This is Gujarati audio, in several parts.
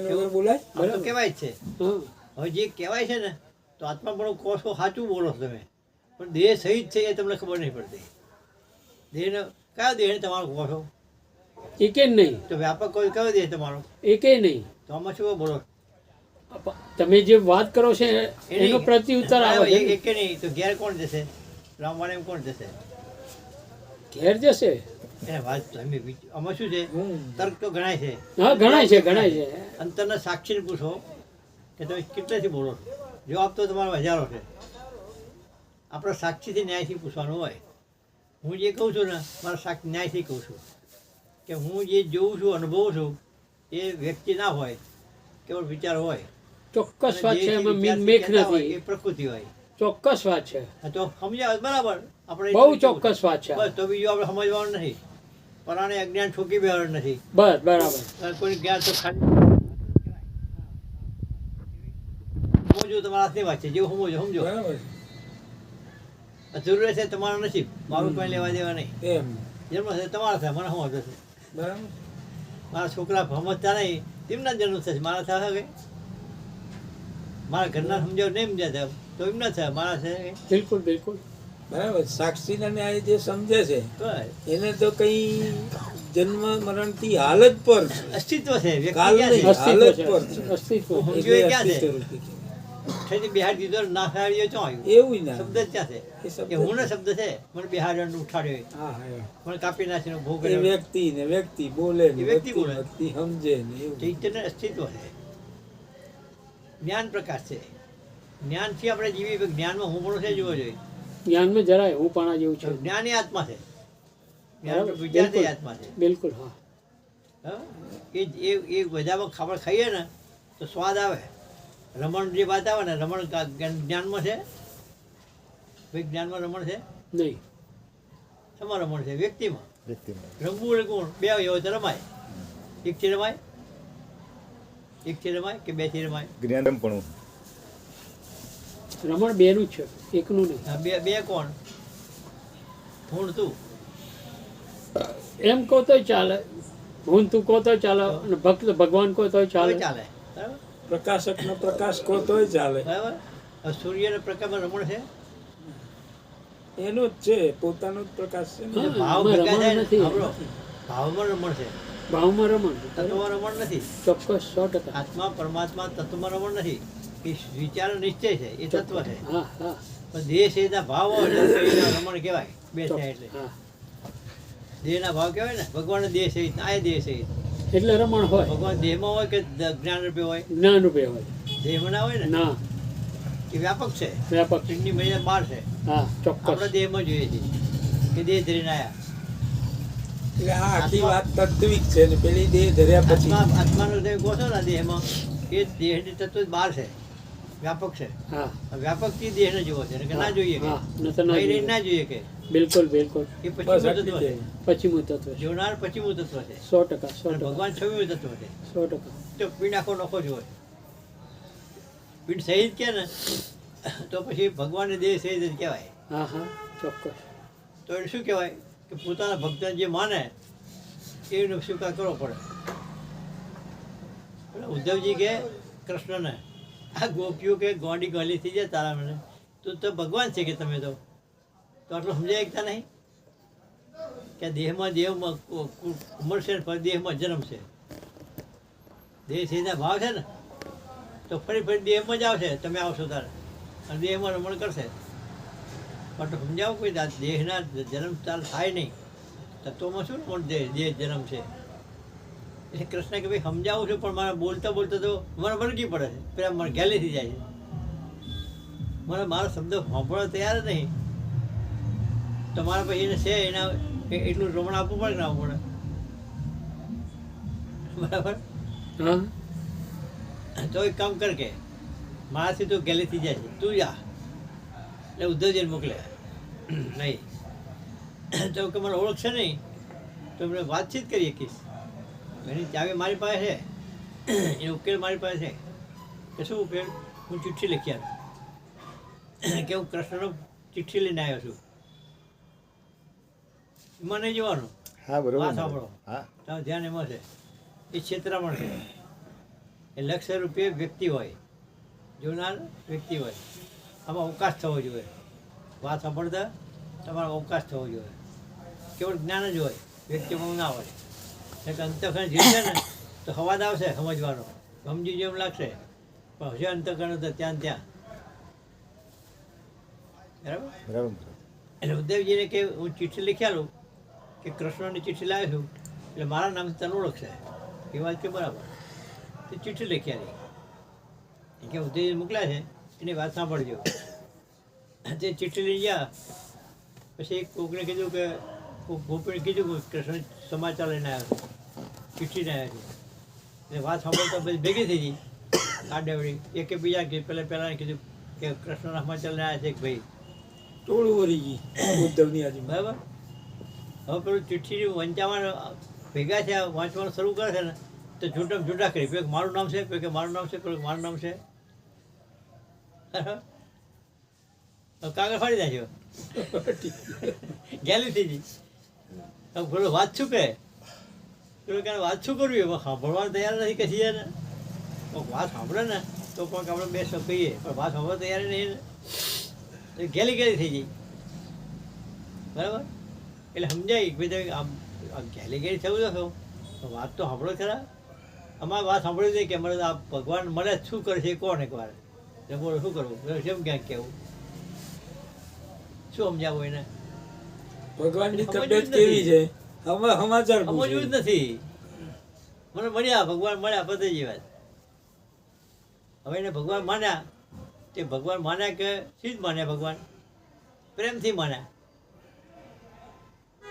વગર બોલાય? આમ કહેવાય છે. હવે જે કહેવાય છે ને તો આત્મા પણ કહો છો સાચું બોલો છો તમે. પણ દેહ સહિત છે એ તમને ખબર નહીં પડતી. દેહને કયો દેહ તમારો કહો છો એકે નહીં. તો વ્યાપક કોઈ કયો દેહ તમારો? એકે નહીં. તો આમાં શું બોલો? તમે જે વાત કરો છો એનો પ્રત્યુત્તર આવે. એકે નહીં તો ઘેર કોણ જશે? રામવાણ એમ કોણ જશે? ઘેર જશે? એને વાત તમે આમાં શું છે. તર્ક તો ગણાય છે. હા ગણાય છે ગણાય છે. અંતરના સાક્ષીને પૂછો કે તમે કેટલેથી બોલો છો? જવાબ તો તમારો હજારો છે. આપણે સાક્ષીથી ન્યાયથી પૂછવાનું હોય. હું જે કહું છું ને મારા સાક્ષ ન્યાયથી કહું છું કે હું જે જોઉં છું અનુભવું છું એ વ્યક્તિ ના હોય કેવળ વિચાર હોય. ચોક્કસ વાત છે એમાં મેખ નથી. એ પ્રકૃતિ હોય. ચોક્કસ વાત છે. તો સમજાવ બરાબર. આપણે બહુ ચોક્કસ વાત છે. બસ તો બીજું આપણે સમજવાનું નથી. પરાણે અજ્ઞાન ઠોકી બેવાનું નથી. બસ બરાબર. કોઈ જ્ઞાન તો ખાલી સમજો તમારા હાથની વાત છે જેવું સમજો સમજો. જરૂર છે તમારો નસીબ મારું કોઈ લેવા દેવા નહીં. જન્મ છે તમારા થાય મને સમજ છે બરાબર. મારા છોકરા સમજતા નહીં. તેમના જન્મ થશે મારા થશે કે મારા ઘરના સમજાવ નહીં સમજાતા તો એમના થાય મારા છે બિલકુલ બિલકુલ. બરાબર સાક્ષીના ન્યાય જે સમજે છે એને તો કઈ જન્મ મરણથી હાલત પર અસ્તિત્વ છે કાલ ક્યાં નહીં. હાલત પર અસ્તિત્વ. બિહાર દીધો ના ખાડ્યો ચો એવું ના. શબ્દ જ ક્યાં છે? હું ને શબ્દ છે? મને બિહાર ઉઠાડ્યો હા હા મને કાપી નાખીને ભોગ કર્યો. વ્યક્તિ ને વ્યક્તિ બોલે ને વ્યક્તિ વ્યક્તિ બોલે. વ્યક્તિ સમજે ને એવું. ચૈતન્ય અસ્તિત્વ છે. જ્ઞાન પ્રકાશ છે. જ્ઞાનથી આપણે જીવી જ્ઞાનમાં હું પણ છે જોવો જોઈએ. જ્ઞાનમાં જરાય હું પાણા જેવું છે. જ્ઞાન આત્મા છે. જ્ઞાન છે બિલકુલ. આત્મા છે. બિલકુલ હા. હા? એ એ એ બધામાં ખાબર ખાઈએ ને તો સ્વાદ આવે. રમણ જે વાત આવે ને રમણ જ્ઞાનમાં છે? ભાઈ જ્ઞાનમાં રમણ છે? નહીં. શમાં રમણ છે? વ્યક્તિમાં. વ્યક્તિમાં. રમવું એટલે કોણ? બે હોય તો રમાય. એકથી રમાય? એકથી રમાય કે બેથી રમાય? જ્ઞાનમપણું રમણ બેનું જ છે એકનું નહીં. બે બે કોણ? હું તું. એમ કહો તોય ચાલે. હું તું કહો તો ચાલે અને ભક્ત ભગવાન કહો તોય ચાલે. ચાલે. પ્રકાશક નો પ્રકાશ કહો તોય ચાલે. બરાબર? સૂર્ય સૂર્યના પ્રકાશમાં રમણ છે? એનો જ છે પોતાનો જ પ્રકાશ છે ભાવમાં ભાવ ને નથી. ભાવમાં રમણ છે. ભાવમાં રમણ. તત્વમાં રમણ નથી. ચોક્કસ સો ટકા. આત્મા પરમાત્મા તત્વમાં રમણ નથી. એ વિચાર નિશ્ચય છે એ તત્વ છે. પણ દેહ છે એના ભાવ હોય રમણ કહેવાય બે છે એટલે. હા. દેહના ભાવ કહેવાય ને ભગવાન દેહ સહિત આ દેહ સહિત એટલે રમણ હોય. ભગવાન દેહમાં હોય કે જ્ઞાન રૂપે હોય? જ્ઞાન રૂપે હોય. દેહમાં ના હોય ને? ના. એ વ્યાપક છે. વ્યાપક પિંડની મહિના બાર છે. હા ચોક્કસ. આપણા દેહમાં જોઈએ છે કે દેહ ધરીને આયા. એટલે આ આખી વાત તત્વિક છે ને પેલી દેહ ધર્યા પછી. આત્માનો દેહ છો ને દેહમાં એ દેહની તત્વ જ બહાર છે. વ્યાપક છે. હા. વ્યાપકથી દેહને જોવો છે. કે ના જોઈએ કે? હા નતર ના જોઈએ. ના જોઈએ કે? બિલકુલ બિલકુલ. એ બસ તત્વ છે. જોનાર પછીનું તત્વ છે. સો ટકા સો ટકા. ભગવાન છવ્વીનું તત્વ છે. સો ટકા. તો પીડ આખો નખો જ હોય પીડ સહિત કે ને તો પછી ભગવાનને દેહ સહિત જ કહેવાય. હા હા ચોક્કસ. તો એ શું કહેવાય? કે પોતાના ભક્તને જે માને એનો સ્વીકાર કરવો પડે? ઉદ્ધવજી કે કૃષ્ણને આ ગોપીઓ કે ગોંડી ગોલી થઈ જાય તારા મને. તું તો ભગવાન છે કે તમે તો? તો આટલું સમજાય એકતા નહીં? કે દેહમાં દેહમાં કુ- ફરી દેહમાં જન્મ છે. દેહ સીધા ભાવ છે ને? તો ફરી ફરી દેહમાં જ આવશે, તમે આવશો તારે. અને દેહમાં રમણ કરશે. પણ સમજાવો કોઈ દેહના જન્મ ચાલ થાય નહીં. તત્વમાં શું પણ દેહ દેહ જન્મ છે? એટલે કૃષ્ણ કે ભાઈ સમજાવું છું પણ મારે બોલતા બોલતા તો મને વળગી પડે છે. પેલા મને ગેલી થઈ જાય છે. મને મારો શબ્દ સાંભળવા તૈયાર જ નહીં. તમારા પછી એને છે એના એટલું રમણ આપવું પડે ના પડે? બરાબર? તો એક કામ કર કે મારાથી તો ગેલી થઈ જાય છે. તું જા. એટલે ઉદ્ધવજીને મોકલે. નહીં. તો કે મને ઓળખશે નહીં. તો એમને વાતચીત કરી શકીશ એની ચાવી મારી પાસે છે. એ ઉકેલ મારી પાસે છે. કે શું ઉકેલ? હું ચિઠ્ઠી લખી આપું. કે હું કૃષ્ણનો ચિઠ્ઠી લઈને આવ્યો છું. એમાં નહીં જોવાનું. હા બરોબર. હા સાંભળો. હા. તારું ધ્યાન એમાં છે. એ ક્ષેત્રમાં છે. એ લક્ષ્ય રૂપે વ્યક્તિ હોય. જોનાર વ્યક્તિ હોય. આમાં અવકાશ થવો જોઈએ. વાત સાંભળતા તમારો અવકાશ થવો જોઈએ. કેવળ જ્ઞાન જ હોય. વ્યક્તિમાં ના હોય. એક અંતકરણ જીવશે ને તો હવાદ આવશે સમજવાનો. સમજી જેમ લાગશે. પણ હશે અંતઃકરણ તો ત્યાં ત્યાં. બરાબર? બરાબર એટલે ઉદ્ધવજીને કે હું ચિઠ્ઠી લખ્યાલું કે કૃષ્ણની ચિઠ્ઠી લાવ્યો છું એટલે મારા નામથી તને ઓળખશે. એ વાત કે બરાબર? તે ચિઠ્ઠી લખ્યાલી એ કે ઉદ્ધવજી મોકલ્યા છે એની વાત સાંભળજો. તે ચિઠ્ઠી લઈ ગયા. પછી કોકને કીધું કે કોક ગોપીને કીધું કે કૃષ્ણ સમાચાર લઈને આવ્યો છે રહ્યા છે. એટલે વાત સાંભળતા બધી ભેગી થઈ ગઈ. આડેવડી એકે બીજા કે પહેલાં પહેલાં કીધું કે કૃષ્ણ લઈને આવ્યા છે કે ભાઈ. ટોળું વળી ગઈ ઉદ્ધવની આજુ બરાબર? હવે પેલું ચિઠ્ઠી વંચામાં ભેગા છે વાંચવાનું શરૂ કરે છે ને તો જૂઠા જૂટા કરી. પેલું મારું નામ છે પેલું મારું નામ છે પેલું મારું નામ છે. કાગળ ફાડી નાખ્યો. ગેલી થઈ ગઈ. પેલો વાત શું વાત શું કરવી? એમાં સાંભળવા તૈયાર નથી કે છીએ ને? કોઈક વાત સાંભળે ને તો કોઈક આપણે બે શબ્દ કહીએ. પણ વાત સાંભળવા તૈયાર નહીં ગેલી ગેલી થઈ ગઈ. બરાબર? એટલે સમજાય કે આમ ઘેલી ઘેલી થયું તો વાત તો સાંભળો ખરા. અમારે વાત સાંભળી હતી કે અમારે તો આ ભગવાન મળે શું કરશે કોણ એકવાર? એટલે બોલો શું કરવું? કેમ ક્યાંક કહેવું? શું સમજાવું એને? ભગવાનની તબિયત કેવી છે? હવે સમાચાર સમજવું જ નથી. મને મળ્યા ભગવાન મળ્યા પતેજી વાત. હવે એને ભગવાન માન્યા. તે ભગવાન માન્યા કે સીધ જ માન્યા ભગવાન? પ્રેમથી માન્યા.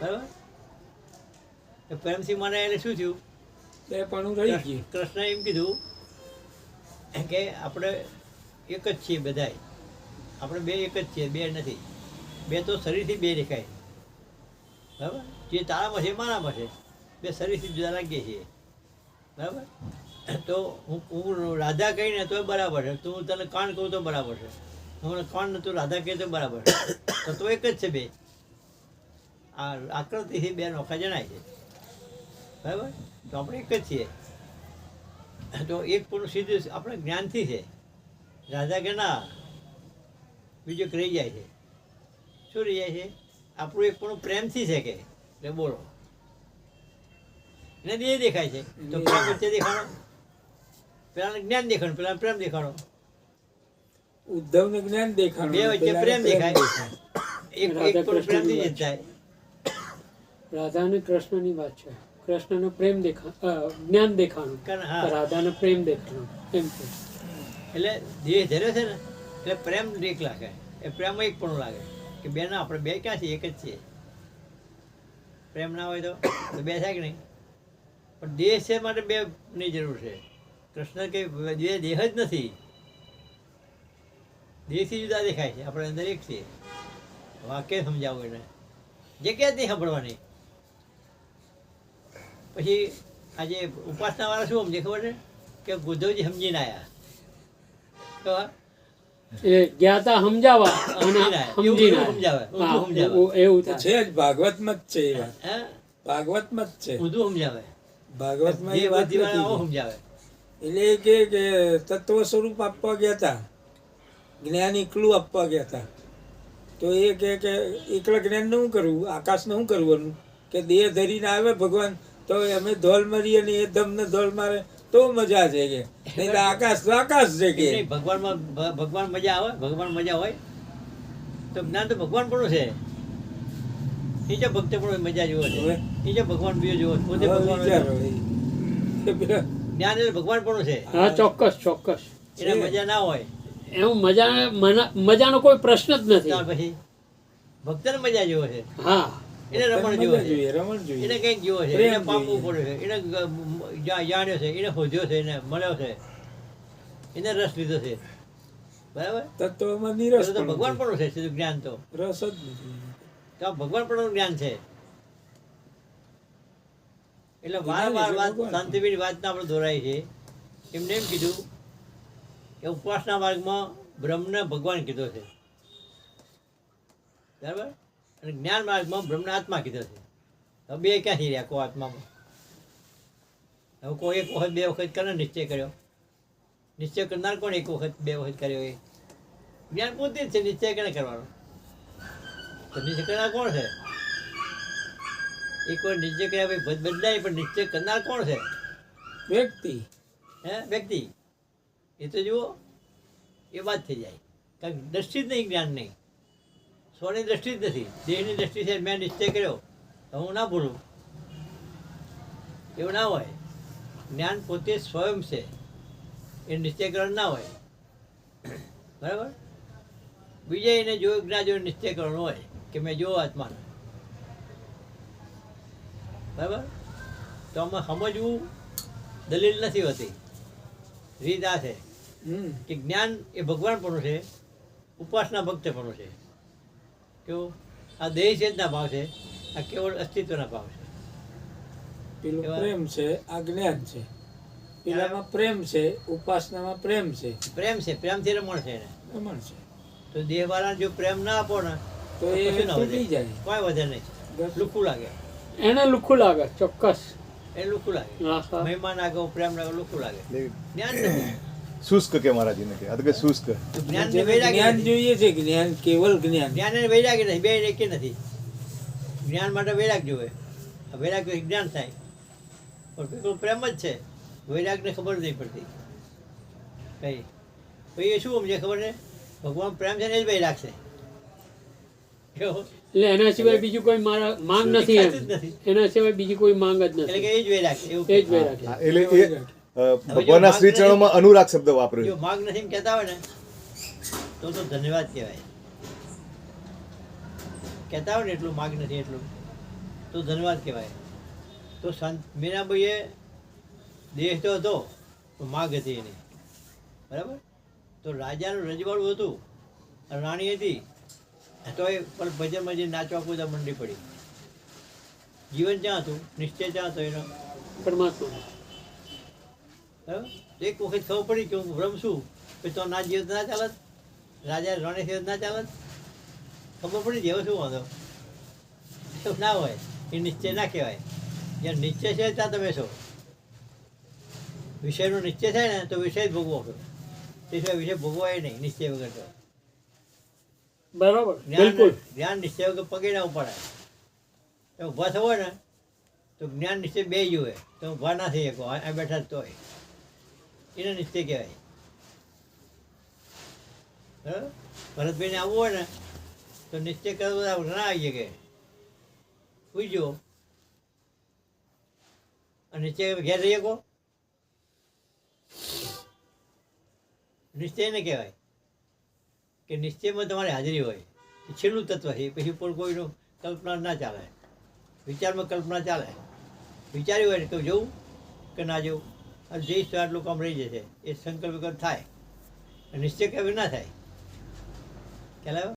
બરાબર? પ્રેમથી માન્યા એટલે શું થયું? તે પણ રહી ગયું. કૃષ્ણએ એમ કીધું કે આપણે એક જ છીએ બધાય. આપણે બે એક જ છીએ બે નથી. બે તો શરીરથી બે દેખાય. બરાબર? જે તારામાં છે મારા છે બે શરીરથી જુદા લાગીએ છીએ. બરાબર? તો હું હું રાધા કહીને તો બરાબર છે. તું તને કાન કહું તો બરાબર છે. હું કાન તું રાધા કહે તો બરાબર છે. તો તો એક જ છે બે. આ આકૃતિથી બે નોખા જણાય છે. બરાબર? તો આપણે એક જ છીએ. તો એક પૂર્ણ સીધું આપણે જ્ઞાનથી છે. રાધા કે ના? બીજો રહી જાય છે. શું રહી જાય છે? આપણું એક પણ પ્રેમથી છે કે? એટલે બોલો. એને દેહ દેખાય છે. તો પ્રેમ વચ્ચે દેખાણો? પેલા જ્ઞાન દેખાણું પેલા પ્રેમ દેખાણો. ઉદ્ધવને જ્ઞાન દેખાણું બે વચ્ચે પ્રેમ દેખાય. એક એક પણ પ્રેમથી જ થાય. રાધા અને કૃષ્ણની વાત છે. કૃષ્ણનો પ્રેમ દેખા જ્ઞાન દેખાણું. રાધાનો પ્રેમ દેખાણું. એમ છે એટલે દેહ ધરે છે ને એટલે પ્રેમ એક લાગે. એ પ્રેમ એક પણ લાગે. કે બે ના આપણે બે ક્યાં છીએ? એક જ છીએ. પ્રેમ ના હોય તો તો બે થાય કે નહીં? પણ દેહ છે માટે બે ની જરૂર છે. કૃષ્ણ કે દેહ દેહ જ નથી. દેહથી જુદા દેખાય છે. આપણે અંદર એક છીએ. વાક્ય સમજાવવું એને. જે કે નહીં સાંભળવાની. પછી આજે ઉપાસના વાળા શું સમજે ખબર છે? કે ગુદ્ધવજી સમજીને આવ્યા કેવા? એ ગયા તા સમજાવવા અને સમજીને આવ્યા. એવું સમજીને સમજાવે, ઊંધું હા, સમજાવે. એવું- એવું તો થાય. છે જ છે એ વાત. ભાગવતમાં જ છે. બધું સમજાવે. ભાગવતમાં એ વાત સમજાવે. એટલે કે કે તત્વ સ્વરૂપ આપવા ગયા હતા જ્ઞાન એકલું આપવા ગયા હતા તો એ કે કે એકલા જ્ઞાનને શું કરવું આકાશને શું કરવાનું કે દેહ ધરીને આવે ભગવાન તો અમે ધોલ મારીએ ને એ દમને ધોલ મારે. તો મજા છે કે. નહીં તો આકાશ તો આકાશ છે કે. ભગવાનમાં ભગવાન મજા આવે ભગવાન મજા હોય. તો જ્ઞાન તો ભગવાન પણ છે. એ જે ભક્ત પણ મજા જેવો છે? એ જે ભગવાન બીજો જેવો પોતે ભગવાન જ્ઞાન એટલે ભગવાન પણ છે. હા ચોક્કસ ચોક્કસ. એને મજા ના હોય. એવું મજા મના- મજાનો કોઈ પ્રશ્ન જ નથી. પછી ભક્તને મજા જેવો છે. હા. એને રમણ જેવો મજા રમણ જોઈએ એને જોઈએ. કંઈક જેવો છે. એને પામવું જોઈએ. પડે છે. એને જાણ્યો છે એને શોધ્યો છે એને મળ્યો છે. એને રસ લીધો છે. બરાબર? તત્વમાં નિરસ તો ભગવાન પણ છે સીધું જ્ઞાન તો. રસ જ તો ભગવાન પણ જ્ઞાન છે. એટલે વારંવાર વાત ભગવાન. વાતના આપણે દોરાય છે. એમને એમ કીધું કે ઉપવાસના માર્ગમાં બ્રહ્મને ભગવાન કીધો છે. બરાબર? અને જ્ઞાન માર્ગમાં બ્રહ્મને આત્મા કીધો છે. બે ક્યાંથી રહ્યા કો આત્મામાં? હવે કોઈ એક વખત બે વખત કરે નિશ્ચય કર્યો. નિશ્ચય કરનાર કોણ એક વખત બે વખત કર્યો એ? જ્ઞાન પોતે જ છે નિશ્ચય કેને કરવાનો? તો નિશ્ચય કરનાર કોણ છે? એક વાર નિશ્ચય કર્યા પછી બદ- બદલાય પણ નિશ્ચય કરનાર કોણ છે? વ્યક્તિ. હે વ્યક્તિ. એ તો જુઓ એ વાત થઈ જાય. કારણ કે દ્રષ્ટિ જ નહીં જ્ઞાન નહીં. સ્વની દ્રષ્ટિ જ નથી. દેહની દ્રષ્ટિ છે મેં નિશ્ચય કર્યો. તો હું ના ભૂલું. એવું ના હોય. જ્ઞાન પોતે સ્વયં છે. એ નિશ્ચયકરણ ના હોય. બરાબર? બીજા એને જો જ્ઞાન જો નિશ્ચયકરણ હોય કે મેં જો આત્માને. બરાબર? તો આમાં સમજવું દલીલ નથી હોતી. રીત આ છે કે જ્ઞાન એ ભગવાન પણ છે ઉપાસના ભક્ત પણ છે. કેવું? આ દેહ ચેતના ભાવ છે આ કેવળ અસ્તિત્વના ભાવ છે. પેલું પ્રેમ છે આ જ્ઞાન છે. પેલામાં પ્રેમ છે ઉપાસનામાં પ્રેમ છે. પ્રેમ છે પ્રેમથી રમણ છે એને. રમણ છે. તો દેહવાળા જો પ્રેમ ના આપો ને તો એ તૂટી જાય. કોઈ વધે નહીં. બસ. લુખું લાગે. એને લુખું લાગે ચોક્કસ. એ લુખું લાગે. હા હા. મહેમાન આગળ પ્રેમ લાગે લુખું લાગે. જ્ઞાન નથી. શુષ્ક કે મહારાજીને કે? આ કે શુષ્ક જ્ઞાન ને જ્ઞાન જોઈએ છે જ્ઞાન કેવલ જ્ઞાન. જ્ઞાન અને વૈરાગ્ય નથી બે એક નથી. જ્ઞાન માટે વૈરાગ જોવે આ વૈરાગ જ્ઞાન થાય. પણ પ્રેમ જ છે. વૈરાગને ખબર નહીં પડતી. કઈ. ભાઈ એ શું સમજે ખબર ને ભગવાન પ્રેમ છે ને જ વૈરાગ છે. એટલે એના સિવાય બીજું કોઈ મારા માંગ નથી જ નથી. એના સિવાય બીજી કોઈ માંગ જ એટલે કે નથી એ જ વૈરાગ છે એ જ વૈરાગ છે. એટલે એ ભગવાનના શ્રી ચરણોમાં અનુરાગ શબ્દ જો માંગ માગ નથી એમ કહેતા હોય ને તો તો ધન્યવાદ કહેવાય. કહેતા હોય ને એટલું માંગ નથી એટલું. તો ધન્યવાદ કહેવાય. તો સંત મીરાબાઈએ દેહ તો હતો પણ માગ હતી એની. બરાબર? તો રાજાનું રજવાડું હતું રાણી હતી તો એ પણ ભજનમાં જે નાચવા કૂદા મંડી પડી. જીવન ક્યાં હતું નિશ્ચય ક્યાં હતો એનો. પરમાત્મા. બરાબર? એક વખત ખબર પડી કે હું રમશું પછી તો ના જીવત ના ચાલત રાજા રણે છે ના ચાલત. ખબર પડી જેવો શું વાંધો? ના હોય એ નિશ્ચય ના કહેવાય. જ્યાં નિશ્ચય છે ત્યાં તમે છો. વિષયનો નિશ્ચય થાય ને તો વિષય જ ભોગવો છો. તે સિવાય વિષય ભોગવાય નહીં નિશ્ચય વગર તો. બરાબર. જ્ઞાન બિલકુલ. જ્ઞાન નિશ્ચય વગર પગે ના ઉપાડાય. તો ઊભા થવો ને તો જ્ઞાન નિશ્ચય બે જુએ તો ઊભા ના થઈ શકો આ બેઠા તોય. એને નિશ્ચય કહેવાય. બરાબર ભરતભાઈને આવવું હોય ને તો નિશ્ચય કરવો ના આવી શકે. પૂછજો. અને તે ઘેર રહી શકો નિશ્ચય ને કહેવાય કે નિશ્ચયમાં તમારી હાજરી હોય. છેલ્લું તત્વ છે. પછી પણ કોઈનો કલ્પના ના ચાલે. વિચારમાં કલ્પના ચાલે. વિચાર્યું હોય તો જવું કે ના જવું અને જઈશ તો આટલું કામ રહી જશે. એ સંકલ્પ થાય. નિશ્ચય કહેવાય ના થાય. ખ્યાલ